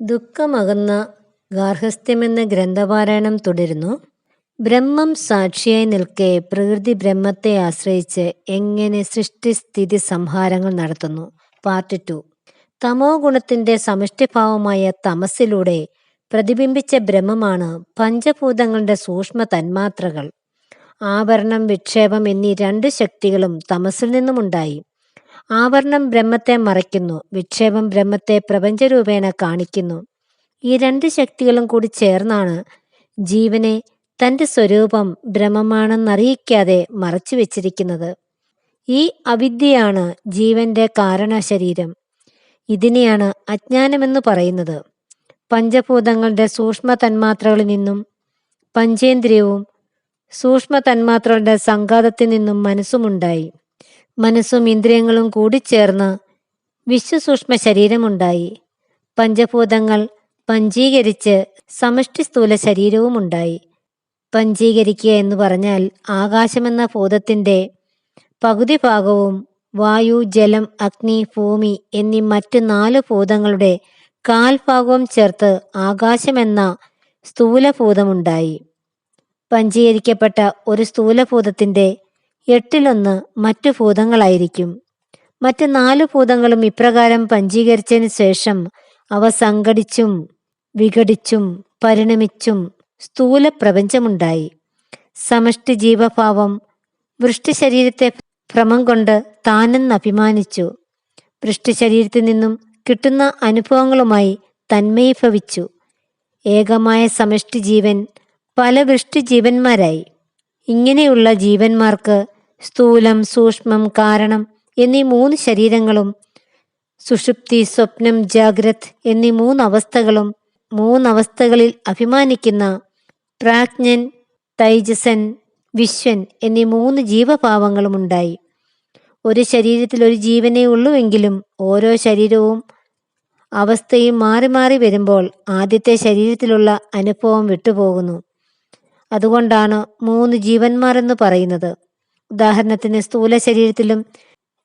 ദുഃഖമകന്ന ഗാർഹസ്ഥ്യമെന്ന ഗ്രന്ഥപാരായണം തുടരുന്നു. ബ്രഹ്മം സാക്ഷിയായി നിൽക്കെ പ്രകൃതി ബ്രഹ്മത്തെ ആശ്രയിച്ച് എങ്ങനെ സൃഷ്ടിസ്ഥിതി സംഹാരങ്ങൾ നടത്തുന്നു? Part two. തമോ ഗുണത്തിന്റെ സമഷ്ടിഭാവമായ തമസിലൂടെ പ്രതിബിംബിച്ച ബ്രഹ്മമാണ് പഞ്ചഭൂതങ്ങളുടെ സൂക്ഷ്മ തന്മാത്രകൾ. ആവരണം വിക്ഷേപം എന്നീ രണ്ട് ശക്തികളും തമസിൽ നിന്നുമുണ്ടായി. ആവരണം ബ്രഹ്മത്തെ മറയ്ക്കുന്നു വിക്ഷേപം ബ്രഹ്മത്തെ പ്രപഞ്ചരൂപേണ കാണിക്കുന്നു. ഈ രണ്ട് ശക്തികളും കൂടി ചേർന്നാണ് ജീവനെ തന്റെ സ്വരൂപം ബ്രഹ്മമാണെന്നറിയിക്കാതെ മറച്ചു വെച്ചിരിക്കുന്നത്. ഈ അവിദ്യയാണ് ജീവന്റെ കാരണശരീരം. ഇതിനെയാണ് അജ്ഞാനമെന്ന് പറയുന്നത്. പഞ്ചഭൂതങ്ങളുടെ സൂക്ഷ്മ തന്മാത്രകളിൽ നിന്നും പഞ്ചേന്ദ്രിയവും സൂക്ഷ്മ തന്മാത്രകളുടെ സംഘാതത്തിൽ നിന്നും മനസ്സുമുണ്ടായി. മനസ്സും ഇന്ദ്രിയങ്ങളും കൂടി കൂടിച്ചേർന്ന് വിശ്വസൂക്ഷ്മ ശരീരമുണ്ടായി. പഞ്ചഭൂതങ്ങൾ പഞ്ചീകരിച്ച് സമഷ്ടി സ്ഥൂല ശരീരവുമുണ്ടായി. പഞ്ചീകരിക്കുക എന്ന് പറഞ്ഞാൽ ആകാശമെന്ന ഭൂതത്തിന്റെ പകുതി ഭാഗവും വായു ജലം അഗ്നി ഭൂമി എന്നീ മറ്റു നാല് ഭൂതങ്ങളുടെ കാൽഭാഗവും ചേർത്ത് ആകാശമെന്ന സ്ഥൂലഭൂതമുണ്ടായി. പഞ്ചീകരിക്കപ്പെട്ട ഒരു സ്ഥൂലഭൂതത്തിന്റെ എട്ടിലൊന്ന് മറ്റു ഭൂതങ്ങളായിരിക്കും. മറ്റ് നാല് ഭൂതങ്ങളും ഇപ്രകാരം പഞ്ചീകരിച്ചതിന് ശേഷം അവ സംഘടിച്ചും വിഘടിച്ചും പരിണമിച്ചും സ്ഥൂല പ്രപഞ്ചമുണ്ടായി സമഷ്ടി ജീവഭാവം വൃഷ്ടിശരീരത്തെ ഭ്രമം കൊണ്ട് താനെന്ന് അഭിമാനിച്ചു. വൃഷ്ടിശരീരത്തിൽ നിന്നും കിട്ടുന്ന അനുഭവങ്ങളുമായി തന്മയീഭവിച്ചു. ഏകമായ സമഷ്ടി ജീവൻ പല വൃഷ്ടി ജീവന്മാരായി. ഇങ്ങനെയുള്ള ജീവന്മാർക്ക് സ്ഥൂലം സൂക്ഷ്മം കാരണം എന്നീ മൂന്ന് ശരീരങ്ങളും സുഷുപ്തി സ്വപ്നം ജാഗ്രത് എന്നീ മൂന്നവസ്ഥകളും മൂന്നവസ്ഥകളിൽ അഭിമാനിക്കുന്ന പ്രാജ്ഞൻ തൈജസൻ വിശ്വൻ എന്നീ മൂന്ന് ജീവഭാവങ്ങളും ഉണ്ടായി. ഒരു ശരീരത്തിൽ ഒരു ജീവനേ ഉള്ളുവെങ്കിലും ഓരോ ശരീരവും അവസ്ഥയും മാറി മാറി വരുമ്പോൾ ആദ്യത്തെ ശരീരത്തിലുള്ള അനുഭവം വിട്ടുപോകുന്നു. അതുകൊണ്ടാണ് മൂന്ന് ജീവന്മാരെന്ന് പറയുന്നത്. ഉദാഹരണത്തിന് സ്ഥൂല ശരീരത്തിലും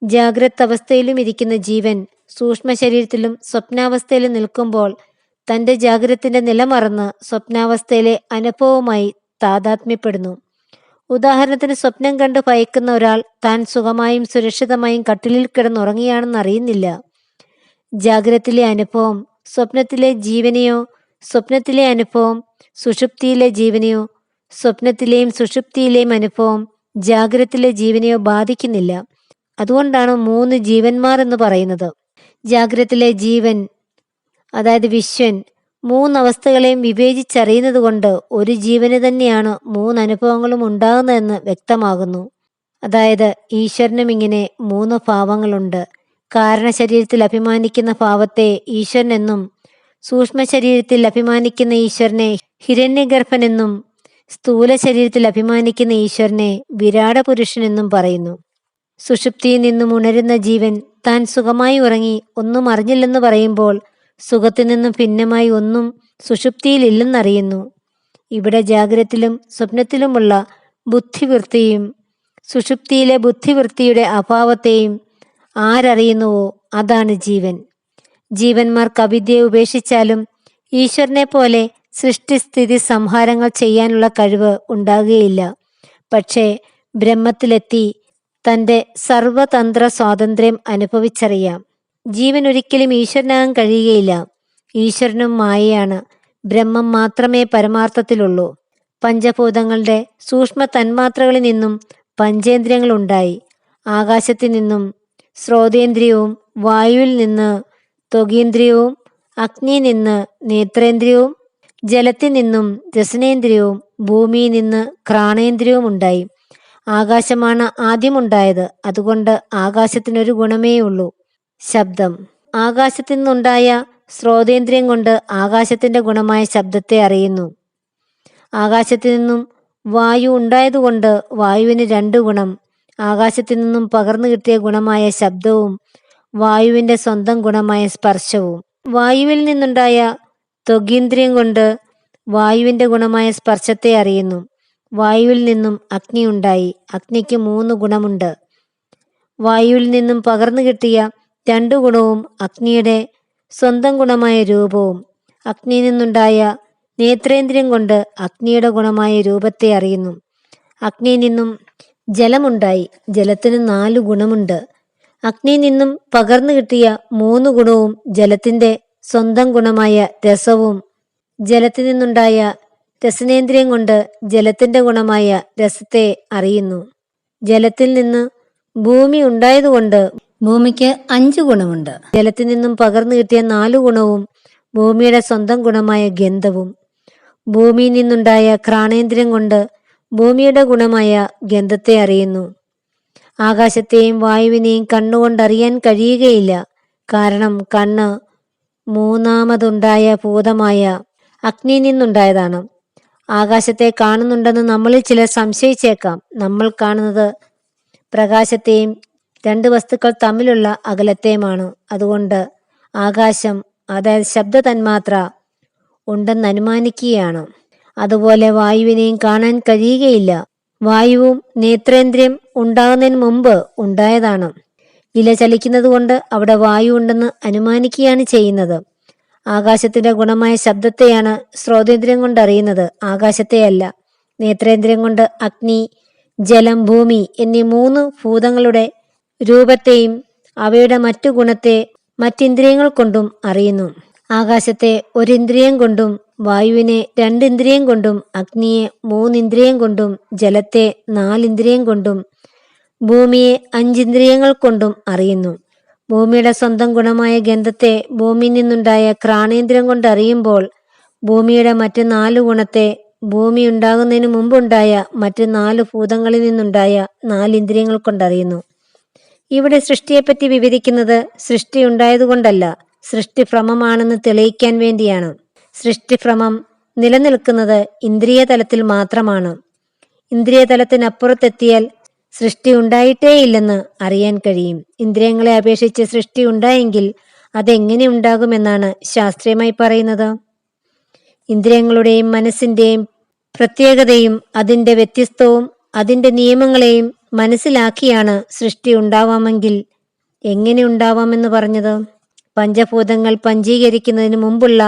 ജാഗ്രത അവസ്ഥയിലും ഇരിക്കുന്ന ജീവൻ സൂക്ഷ്മ ശരീരത്തിലും സ്വപ്നാവസ്ഥയിലും നിൽക്കുമ്പോൾ തന്റെ ജാഗ്രത്തിന്റെ നില മറന്ന് സ്വപ്നാവസ്ഥയിലെ അനുഭവവുമായി താതാത്മ്യപ്പെടുന്നു. ഉദാഹരണത്തിന് സ്വപ്നം കണ്ട് ഭയക്കുന്ന ഒരാൾ താൻ സുഖമായും സുരക്ഷിതമായും കട്ടിലിൽ കിടന്നുറങ്ങിയാണെന്ന് അറിയുന്നില്ല. ജാഗ്രത്തിലെ അനുഭവം സ്വപ്നത്തിലെ ജീവനെയോ സ്വപ്നത്തിലെ അനുഭവം സുഷുപ്തിയിലെ ജീവനെയോ സ്വപ്നത്തിലെയും സുഷുപ്തിയിലെയും അനുഭവം ജാഗ്രത്തിലെ ജീവനെയോ ബാധിക്കുന്നില്ല. അതുകൊണ്ടാണ് മൂന്ന് ജീവന്മാർ എന്ന് പറയുന്നത്. ജാഗ്രത്തിലെ ജീവൻ അതായത് വിശ്വൻ മൂന്നവസ്ഥകളെയും വിവേചിച്ചറിയുന്നത് കൊണ്ട് ഒരു ജീവന് തന്നെയാണ് മൂന്ന് അനുഭവങ്ങളും ഉണ്ടാകുന്നതെന്ന് വ്യക്തമാകുന്നു. അതായത് ഈശ്വരനും ഇങ്ങനെ മൂന്ന് ഭാവങ്ങളുണ്ട്. കാരണ ശരീരത്തിൽ അഭിമാനിക്കുന്ന ഭാവത്തെ ഈശ്വരനെന്നും സൂക്ഷ്മ ശരീരത്തിൽ അഭിമാനിക്കുന്ന ഈശ്വരനെ ഹിരണ്യഗർഭനെന്നും സ്ഥൂല ശരീരത്തിൽ അഭിമാനിക്കുന്ന ഈശ്വരനെ വിരാട പുരുഷനെന്നും പറയുന്നു. സുഷുപ്തിയിൽ നിന്നും ഉണരുന്ന ജീവൻ താൻ സുഖമായി ഉറങ്ങി ഒന്നും അറിഞ്ഞില്ലെന്ന് പറയുമ്പോൾ സുഖത്തിൽ നിന്നും ഭിന്നമായി ഒന്നും സുഷുപ്തിയിൽ ഇല്ലെന്നറിയുന്നു. ഇവിടെ ജാഗ്രത്തിലും സ്വപ്നത്തിലുമുള്ള ബുദ്ധിവൃത്തിയും സുഷുപ്തിയിലെ ബുദ്ധിവൃത്തിയുടെ അഭാവത്തെയും ആരറിയുന്നുവോ അതാണ് ജീവൻ. ജീവന്മാർക്ക് അവിദ്യയെ ഉപേക്ഷിച്ചാലും ഈശ്വരനെ പോലെ സൃഷ്ടിസ്ഥിതി സംഹാരങ്ങൾ ചെയ്യാനുള്ള കഴിവ് ഉണ്ടാകുകയില്ല. പക്ഷേ ബ്രഹ്മത്തിലെത്തി തന്റെ സർവതന്ത്ര സ്വാതന്ത്ര്യം അനുഭവിച്ചറിയാം. ജീവൻ ഒരിക്കലും ഈശ്വരനാകാൻ കഴിയുകയില്ല. ഈശ്വരനും മായയാണ്. ബ്രഹ്മം മാത്രമേ പരമാർത്ഥത്തിലുള്ളൂ. പഞ്ചഭൂതങ്ങളുടെ സൂക്ഷ്മ തന്മാത്രകളിൽ നിന്നും പഞ്ചേന്ദ്രിയങ്ങൾ ഉണ്ടായി. ആകാശത്തിൽ നിന്നും ശ്രോതേന്ദ്രിയവും വായുവിൽ നിന്ന് ത്വകീന്ദ്രിയവും അഗ്നിയിൽ നിന്ന് നേത്രേന്ദ്രിയവും ജലത്തിൽ നിന്നും രസനേന്ദ്രിയവും ഭൂമിയിൽ നിന്ന് ക്രാണേന്ദ്രിയവും ഉണ്ടായി. ആകാശമാണ് ആദ്യമുണ്ടായത്. അതുകൊണ്ട് ആകാശത്തിനൊരു ഗുണമേ ഉള്ളൂ ശബ്ദം. ആകാശത്തു നിന്നുണ്ടായ ശ്രോതേന്ദ്രിയം കൊണ്ട് ആകാശത്തിന്റെ ഗുണമായ ശബ്ദത്തെ അറിയുന്നു. ആകാശത്തു നിന്നും വായു ഉണ്ടായതുകൊണ്ട് വായുവിന് രണ്ട് ഗുണം. ആകാശത്തു നിന്നും പകർന്നു കിട്ടിയ ഗുണമായ ശബ്ദവും വായുവിന്റെ സ്വന്തം ഗുണമായ സ്പർശവും. വായുവിൽ നിന്നുണ്ടായ ത്വഗീന്ദ്രിയം കൊണ്ട് വായുവിന്റെ ഗുണമായ സ്പർശത്തെ അറിയുന്നു. വായുവിൽ നിന്നും അഗ്നി ഉണ്ടായി. അഗ്നിക്ക് മൂന്ന് ഗുണമുണ്ട്. വായുവിൽ നിന്നും പകർന്നു കിട്ടിയ രണ്ടു ഗുണവും അഗ്നിയുടെ സ്വന്തം ഗുണമായ രൂപവും. അഗ്നിയിൽ നിന്നുണ്ടായ നേത്രേന്ദ്രിയം കൊണ്ട് അഗ്നിയുടെ ഗുണമായ രൂപത്തെ അറിയുന്നു. അഗ്നിയിൽ നിന്നും ജലമുണ്ടായി. ജലത്തിന് നാല് ഗുണമുണ്ട്. അഗ്നിയിൽ നിന്നും പകർന്നു കിട്ടിയ മൂന്ന് ഗുണവും ജലത്തിന്റെ സ്വന്തം ഗുണമായ രസവും ജലത്തിൽ നിന്നുണ്ടായ രസനേന്ദ്രിയം കൊണ്ട് ജലത്തിന്റെ ഗുണമായ രസത്തെ അറിയുന്നു. ജലത്തിൽ നിന്ന് ഭൂമി ഉണ്ടായതുകൊണ്ട് ഭൂമിക്ക് അഞ്ച് ഗുണമുണ്ട്. ജലത്തിൽ നിന്നും പകർന്നു കിട്ടിയ നാലു ഗുണവും ഭൂമിയുടെ സ്വന്തം ഗുണമായ ഗന്ധവും. ഭൂമിയിൽ നിന്നുണ്ടായ ക്രാണേന്ദ്രിയം കൊണ്ട് ഭൂമിയുടെ ഗുണമായ ഗന്ധത്തെ അറിയുന്നു. ആകാശത്തെയും വായുവിനെയും കണ്ണുകൊണ്ടറിയാൻ കഴിയുകയില്ല. കാരണം കണ്ണ് മൂന്നാമതുണ്ടായ ഭൂതമായ അഗ്നിയിൽ നിന്നുണ്ടായതാണ്. ആകാശത്തെ കാണുന്നുണ്ടെന്ന് നമ്മളിൽ ചിലർ സംശയിച്ചേക്കാം. നമ്മൾ കാണുന്നത് പ്രകാശത്തെയും രണ്ട് വസ്തുക്കൾ തമ്മിലുള്ള അകലത്തെയുമാണ്. അതുകൊണ്ട് ആകാശം അതായത് ശബ്ദ തന്മാത്ര ഉണ്ടെന്ന് അനുമാനിക്കുകയാണ്. അതുപോലെ വായുവിനെയും കാണാൻ കഴിയുകയില്ല. വായുവും നേത്രേന്ദ്രിയം ഉണ്ടാകുന്നതിന് മുമ്പ് ഉണ്ടായതാണ്. ഇല ചലിക്കുന്നത് കൊണ്ട് അവിടെ വായു ഉണ്ടെന്ന് അനുമാനിക്കുകയാണ് ചെയ്യുന്നത്. ആകാശത്തിന്റെ ഗുണമായ ശബ്ദത്തെയാണ് ശ്രോതേന്ദ്രിയം കൊണ്ട് അറിയുന്നത്. ആകാശത്തെയല്ല നേത്രേന്ദ്രിയം കൊണ്ട് അഗ്നി ജലം ഭൂമി എന്നീ മൂന്ന് ഭൂതങ്ങളുടെ രൂപത്തെയും അവയുടെ മറ്റു ഗുണത്തെ മറ്റിന്ദ്രിയങ്ങൾ കൊണ്ടും അറിയുന്നു. ആകാശത്തെ ഒരിന്ദ്രിയം കൊണ്ടും വായുവിനെ രണ്ടിന്ദ്രിയം കൊണ്ടും അഗ്നിയെ മൂന്നിന്ദ്രിയം കൊണ്ടും ജലത്തെ നാലിന്ദ്രിയം കൊണ്ടും ഭൂമിയെ അഞ്ചിന്ദ്രിയങ്ങൾ കൊണ്ടും അറിയുന്നു. ഭൂമിയുടെ സ്വന്തം ഗുണമായ ഗന്ധത്തെ ഭൂമിയിൽ നിന്നുണ്ടായ ക്രാണേന്ദ്രം കൊണ്ട് അറിയുമ്പോൾ ഭൂമിയുടെ മറ്റു നാല് ഗുണത്തെ ഭൂമി ഉണ്ടാകുന്നതിന് മുമ്പുണ്ടായ മറ്റ് നാല് ഭൂതങ്ങളിൽ നിന്നുണ്ടായ നാല് ഇന്ദ്രിയങ്ങൾ കൊണ്ടറിയുന്നു ഇവിടെ സൃഷ്ടിയെപ്പറ്റി വിവരിക്കുന്നത് സൃഷ്ടി ഉണ്ടായതുകൊണ്ടല്ല സൃഷ്ടി സൃഷ്ടിഭ്രമമാണെന്ന് തെളിയിക്കാൻ വേണ്ടിയാണ്. സൃഷ്ടിഭ്രമം നിലനിൽക്കുന്നത് ഇന്ദ്രിയ തലത്തിൽ മാത്രമാണ്. ഇന്ദ്രിയ തലത്തിനപ്പുറത്തെത്തിയാൽ സൃഷ്ടി ഉണ്ടായിട്ടേയില്ലെന്ന് അറിയാൻ കഴിയും. ഇന്ദ്രിയങ്ങളെ അപേക്ഷിച്ച് സൃഷ്ടി ഉണ്ടായെങ്കിൽ അതെങ്ങനെ ഉണ്ടാകുമെന്നാണ് ശാസ്ത്രീയമായി പറയുന്നത്. ഇന്ദ്രിയങ്ങളുടെയും മനസ്സിന്റെയും പ്രത്യേകതയും അതിന്റെ വ്യത്യസ്തവും അതിന്റെ നിയമങ്ങളെയും മനസ്സിലാക്കിയാണ് സൃഷ്ടി ഉണ്ടാവാമെങ്കിൽ എങ്ങനെ ഉണ്ടാവാമെന്ന് പറഞ്ഞത്? പഞ്ചഭൂതങ്ങൾ പഞ്ചീകരിക്കുന്നതിന് മുമ്പുള്ള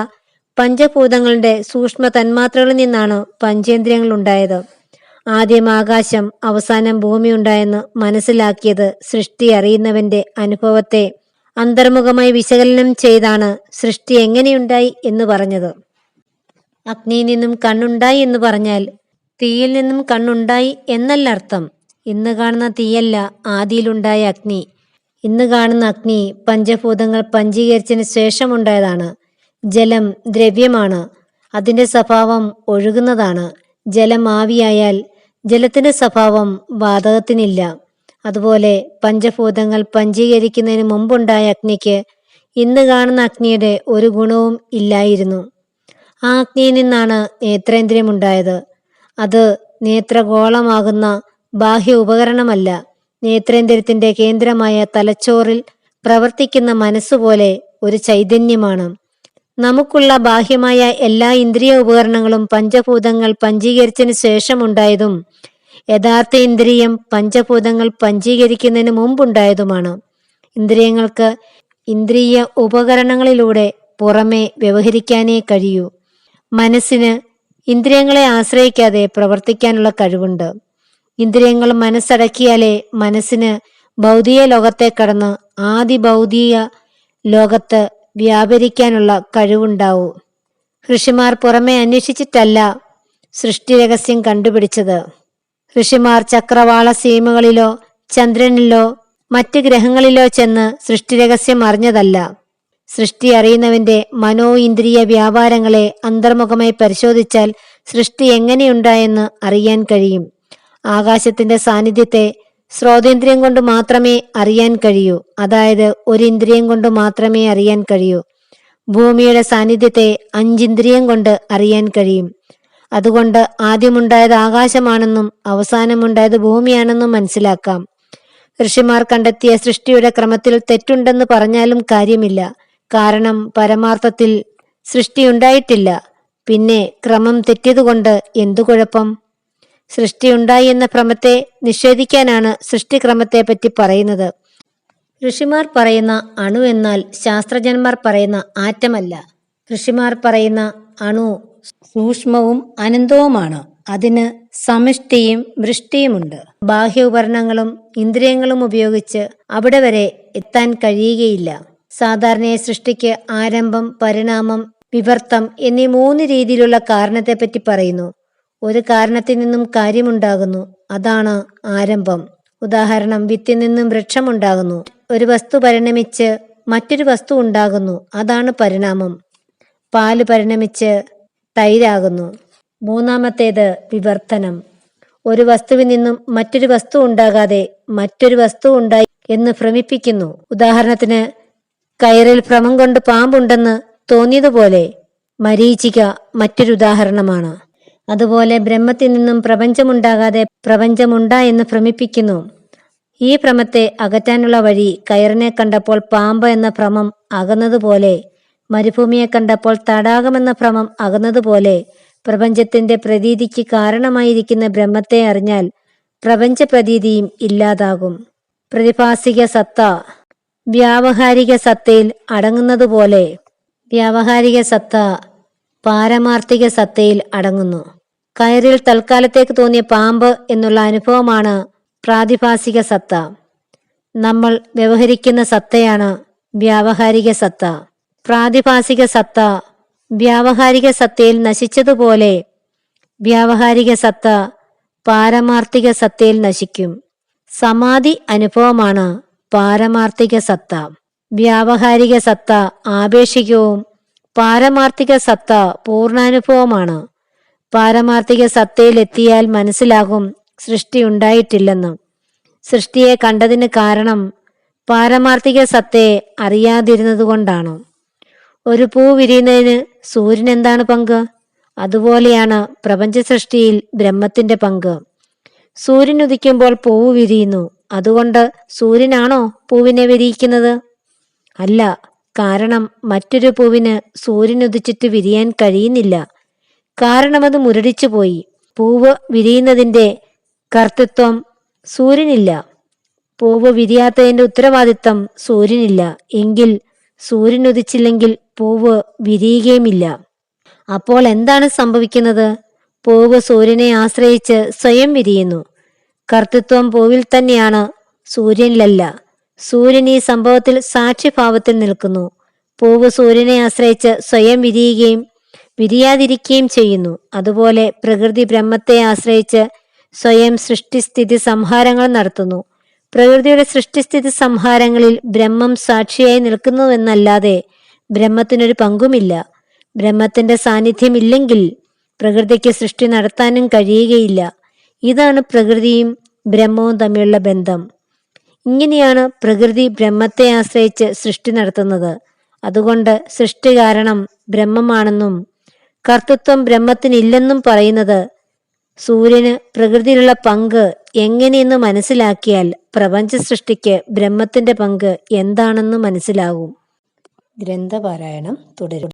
പഞ്ചഭൂതങ്ങളുടെ സൂക്ഷ്മ തന്മാത്രകളിൽ നിന്നാണ് പഞ്ചേന്ദ്രിയങ്ങൾ ഉണ്ടായത് ആദ്യം ആകാശം അവസാനം ഭൂമി ഉണ്ടായെന്ന് മനസ്സിലാക്കിയത് സൃഷ്ടി അറിയുന്നവന്റെ അനുഭവത്തെ അന്തർമുഖമായി വിശകലനം ചെയ്താണ് സൃഷ്ടി എങ്ങനെയുണ്ടായി എന്ന് പറഞ്ഞത്. അഗ്നിയിൽ നിന്നും കണ്ണുണ്ടായി എന്ന് പറഞ്ഞാൽ തീയിൽ നിന്നും കണ്ണുണ്ടായി എന്നല്ല അർത്ഥം. ഇന്ന് കാണുന്ന തീയല്ല ആദിയിലുണ്ടായ അഗ്നി. ഇന്ന് കാണുന്ന അഗ്നി പഞ്ചഭൂതങ്ങൾ പഞ്ചീകരിച്ചതിന് ശേഷമുണ്ടായതാണ്. ജലം ദ്രവ്യമാണ്. അതിന്റെ സ്വഭാവം ഒഴുകുന്നതാണ്. ജലം ആവിയായാൽ ജലത്തിന്റെ സ്വഭാവം വാതകത്തിനില്ല. അതുപോലെ പഞ്ചഭൂതങ്ങൾ പഞ്ചീകരിക്കുന്നതിന് മുമ്പുണ്ടായ അഗ്നിക്ക് ഇന്ന് കാണുന്ന അഗ്നിയുടെ ഒരു ഗുണവും ഇല്ലായിരുന്നു. ആ അഗ്നിയിൽ നിന്നാണ് നേത്രേന്ദ്രിയമുണ്ടായത്. അത് നേത്രഗോളമാകുന്ന ബാഹ്യ ഉപകരണമല്ല നേത്രേന്ദ്രിയത്തിന്റെ കേന്ദ്രമായ തലച്ചോറിൽ പ്രവർത്തിക്കുന്ന മനസ്സുപോലെ ഒരു ചൈതന്യമാണ്. നമുക്കുള്ള ബാഹ്യമായ എല്ലാ ഇന്ദ്രിയ ഉപകരണങ്ങളും പഞ്ചഭൂതങ്ങൾ പഞ്ചീകരിച്ചതിന് ശേഷമുണ്ടായതും യഥാർത്ഥ ഇന്ദ്രിയം പഞ്ചഭൂതങ്ങൾ പഞ്ചീകരിക്കുന്നതിന് മുമ്പുണ്ടായതുമാണ്. ഇന്ദ്രിയങ്ങൾക്ക് ഇന്ദ്രിയ ഉപകരണങ്ങളിലൂടെ പുറമെ വ്യവഹരിക്കാനേ കഴിയൂ. മനസ്സിന് ഇന്ദ്രിയങ്ങളെ ആശ്രയിക്കാതെ പ്രവർത്തിക്കാനുള്ള കഴിവുണ്ട്. ഇന്ദ്രിയങ്ങൾ മനസ്സടക്കിയാലേ മനസ്സിന് ഭൗതിക ലോകത്തെ കടന്ന് ആദി ഭൗതിക ലോകത്ത് വ്യാപരിക്കാനുള്ള കഴിവുണ്ടാവൂ. ഋഷിമാർ പുറമെ അന്വേഷിച്ചിട്ടല്ല സൃഷ്ടി രഹസ്യം കണ്ടുപിടിച്ചത്. ഋഷിമാർ ചക്രവാള സീമകളിലോ ചന്ദ്രനിലോ മറ്റ് ഗ്രഹങ്ങളിലോ ചെന്ന് സൃഷ്ടി രഹസ്യം അറിഞ്ഞതല്ല. സൃഷ്ടി അറിയുന്നവന്റെ മനോ ഇന്ദ്രിയ വ്യാപാരങ്ങളെ അന്തർമുഖമായി പരിശോധിച്ചാൽ സൃഷ്ടി എങ്ങനെയുണ്ടായെന്ന് അറിയാൻ കഴിയും. ആകാശത്തിന്റെ സാന്നിധ്യത്തെ ശ്രോതേന്ദ്രിയം കൊണ്ട് മാത്രമേ അറിയാൻ കഴിയൂ. അതായത് ഒരു ഇന്ദ്രിയം കൊണ്ട് മാത്രമേ അറിയാൻ കഴിയൂ. ഭൂമിയുടെ സാന്നിധ്യത്തെ അഞ്ചിന്ദ്രിയം കൊണ്ട് അറിയാൻ കഴിയും. അതുകൊണ്ട് ആദ്യമുണ്ടായത് ആകാശമാണെന്നും അവസാനമുണ്ടായത് ഭൂമിയാണെന്നും മനസ്സിലാക്കാം. ഋഷിമാർ കണ്ടെത്തിയ സൃഷ്ടിയുടെ ക്രമത്തിൽ തെറ്റുണ്ടെന്ന് പറഞ്ഞാലും കാര്യമില്ല. കാരണം പരമാർത്ഥത്തിൽ സൃഷ്ടിയുണ്ടായിട്ടില്ല പിന്നെ ക്രമം തെറ്റിയതുകൊണ്ട് എന്തു കുഴപ്പം? സൃഷ്ടിയുണ്ടായി എന്ന ഭ്രമത്തെ നിഷേധിക്കാനാണ് സൃഷ്ടിക്രമത്തെ പറ്റി പറയുന്നത്. ഋഷിമാർ പറയുന്ന അണു എന്നാൽ ശാസ്ത്രജ്ഞന്മാർ പറയുന്ന ആറ്റമല്ല. ഋഷിമാർ പറയുന്ന അണു സൂക്ഷ്മവും അനന്തവുമാണ്. അതിന് സമഷ്ടിയും വൃഷ്ടിയുമുണ്ട്. ബാഹ്യ ഉപകരണങ്ങളും ഇന്ദ്രിയങ്ങളും ഉപയോഗിച്ച് അവിടെ വരെ എത്താൻ കഴിയുകയില്ല. സാധാരണയായി സൃഷ്ടിക്ക് ആരംഭം പരിണാമം വിവർത്തം എന്നീ മൂന്ന് രീതിയിലുള്ള കാരണത്തെപ്പറ്റി പറയുന്നു. ഒരു കാരണത്തിൽ നിന്നും കാര്യമുണ്ടാകുന്നു. അതാണ് ആരംഭം. ഉദാഹരണം വിത്തിൽ നിന്നും വൃക്ഷമുണ്ടാകുന്നു. ഒരു വസ്തു പരിണമിച്ച് മറ്റൊരു വസ്തു ഉണ്ടാകുന്നു. അതാണ് പരിണാമം. പാൽ പരിണമിച്ച് തൈരാകുന്നു. മൂന്നാമത്തേത് വിവർത്തനം. ഒരു വസ്തുവിൽ നിന്നും മറ്റൊരു വസ്തു ഉണ്ടാകാതെ മറ്റൊരു വസ്തു ഉണ്ടായി എന്ന് ഭ്രമിപ്പിക്കുന്നു. ഉദാഹരണത്തിന് കയറിൽ ഭ്രമം കൊണ്ട് പാമ്പുണ്ടെന്ന് തോന്നിയതുപോലെ മരീചിക മറ്റൊരു ഉദാഹരണമാണ്. അതുപോലെ ബ്രഹ്മത്തിൽ നിന്നും പ്രപഞ്ചമുണ്ടാകാതെ പ്രപഞ്ചമുണ്ടാ എന്ന് ഭ്രമിപ്പിക്കുന്നു. ഈ ഭ്രമത്തെ അകറ്റാനുള്ള വഴി കയറിനെ കണ്ടപ്പോൾ പാമ്പ് എന്ന ഭ്രമം അകന്നതുപോലെ മരുഭൂമിയെ കണ്ടപ്പോൾ തടാകമെന്ന ഭ്രമം അകന്നതുപോലെ പ്രപഞ്ചത്തിന്റെ പ്രതീതിക്ക് കാരണമായിരിക്കുന്ന ബ്രഹ്മത്തെ അറിഞ്ഞാൽ പ്രപഞ്ച പ്രതീതിയും ഇല്ലാതാകും. പ്രതിഭാസിക സത്ത വ്യാവഹാരിക സത്തയിൽ അടങ്ങുന്നതുപോലെ വ്യാവഹാരിക സത്ത പാരമാർത്ഥിക സത്തയിൽ അടങ്ങുന്നു. കയറിൽ തൽക്കാലത്തേക്ക് തോന്നിയ പാമ്പ് എന്നുള്ള അനുഭവമാണ് പ്രാതിഭാസിക സത്ത. നമ്മൾ വ്യവഹരിക്കുന്ന സത്തയാണ് വ്യാവഹാരിക സത്ത. പ്രാതിഭാസിക സത്ത വ്യാവഹാരിക സത്തയിൽ നശിച്ചതുപോലെ വ്യാവഹാരിക സത്ത പാരമാർത്ഥിക സത്തയിൽ നശിക്കും. സമാധി അനുഭവമാണ് പാരമാർത്ഥിക സത്ത. വ്യാവഹാരിക സത്ത ആപേക്ഷികവും പാരമാർത്ഥിക സത്ത പൂർണാനുഭവമാണ് പാരമാർത്ഥിക സത്തയിലെത്തിയാൽ മനസ്സിലാകും സൃഷ്ടി ഉണ്ടായിട്ടില്ലെന്ന്. സൃഷ്ടിയെ കണ്ടതിന് കാരണം പാരമാർത്ഥിക സത്തയെ അറിയാതിരുന്നതുകൊണ്ടാണ്. ഒരു പൂ വിരിയുന്നതിന് സൂര്യൻ എന്താണ് പങ്ക്? അതുപോലെയാണ് പ്രപഞ്ച സൃഷ്ടിയിൽ ബ്രഹ്മത്തിന്റെ പങ്ക്. സൂര്യൻ ഉദിക്കുമ്പോൾ പൂവ് വിരിയുന്നു. അതുകൊണ്ട് സൂര്യനാണോ പൂവിനെ വിരിയിക്കുന്നത്? അല്ല. കാരണം മറ്റൊരു പൂവിന് സൂര്യനുദിച്ചിട്ട് വിരിയാൻ കഴിയുന്നില്ല. കാരണം അത് മുരടിച്ചു പോയി പൂവ് വിരിയുന്നതിന്റെ കർത്തൃത്വം സൂര്യനില്ല. പൂവ് വിരിയാത്തതിന്റെ ഉത്തരവാദിത്തം സൂര്യനില്ല. എങ്കിൽ സൂര്യനുദിച്ചില്ലെങ്കിൽ പൂവ് വിരിയുകയുമില്ല. അപ്പോൾ എന്താണ് സംഭവിക്കുന്നത്? പൂവ് സൂര്യനെ ആശ്രയിച്ച് സ്വയം വിരിയുന്നു. കർത്തൃത്വം പൂവിൽ തന്നെയാണ് സൂര്യനിലല്ല. സൂര്യൻ ഈ സംഭവത്തിൽ സാക്ഷിഭാവത്തിൽ നിൽക്കുന്നു. പൂവ് സൂര്യനെ ആശ്രയിച്ച് സ്വയം വിരിയുകയും വിരിയാതിരിക്കുകയും ചെയ്യുന്നു. അതുപോലെ പ്രകൃതി ബ്രഹ്മത്തെ ആശ്രയിച്ച് സ്വയം സൃഷ്ടിസ്ഥിതി സംഹാരങ്ങൾ നടത്തുന്നു. പ്രകൃതിയുടെ സൃഷ്ടിസ്ഥിതി സംഹാരങ്ങളിൽ ബ്രഹ്മം സാക്ഷിയായി നിൽക്കുന്നുവെന്നല്ലാതെ ബ്രഹ്മത്തിനൊരു പങ്കുമില്ല. ബ്രഹ്മത്തിന്റെ സാന്നിധ്യമില്ലെങ്കിൽ പ്രകൃതിക്ക് സൃഷ്ടി നടത്താനും കഴിയുകയില്ല. ഇതാണ് പ്രകൃതിയും ബ്രഹ്മവും തമ്മിലുള്ള ബന്ധം. ഇങ്ങനെയാണ് പ്രകൃതി ബ്രഹ്മത്തെ ആശ്രയിച്ച് സൃഷ്ടി നടത്തുന്നത്. അതുകൊണ്ട് സൃഷ്ടി കാരണം ബ്രഹ്മമാണെന്നും കർത്തൃത്വം ബ്രഹ്മത്തിനില്ലെന്നും പറയുന്നത് സൂര്യന് പ്രകൃതിയിലുള്ള പങ്ക് എങ്ങനെയെന്ന് മനസ്സിലാക്കിയാൽ പ്രപഞ്ച സൃഷ്ടിക്ക് ബ്രഹ്മത്തിന്റെ പങ്ക് എന്താണെന്ന് മനസ്സിലാകും. ഗ്രന്ഥപാരായണം തുടരും.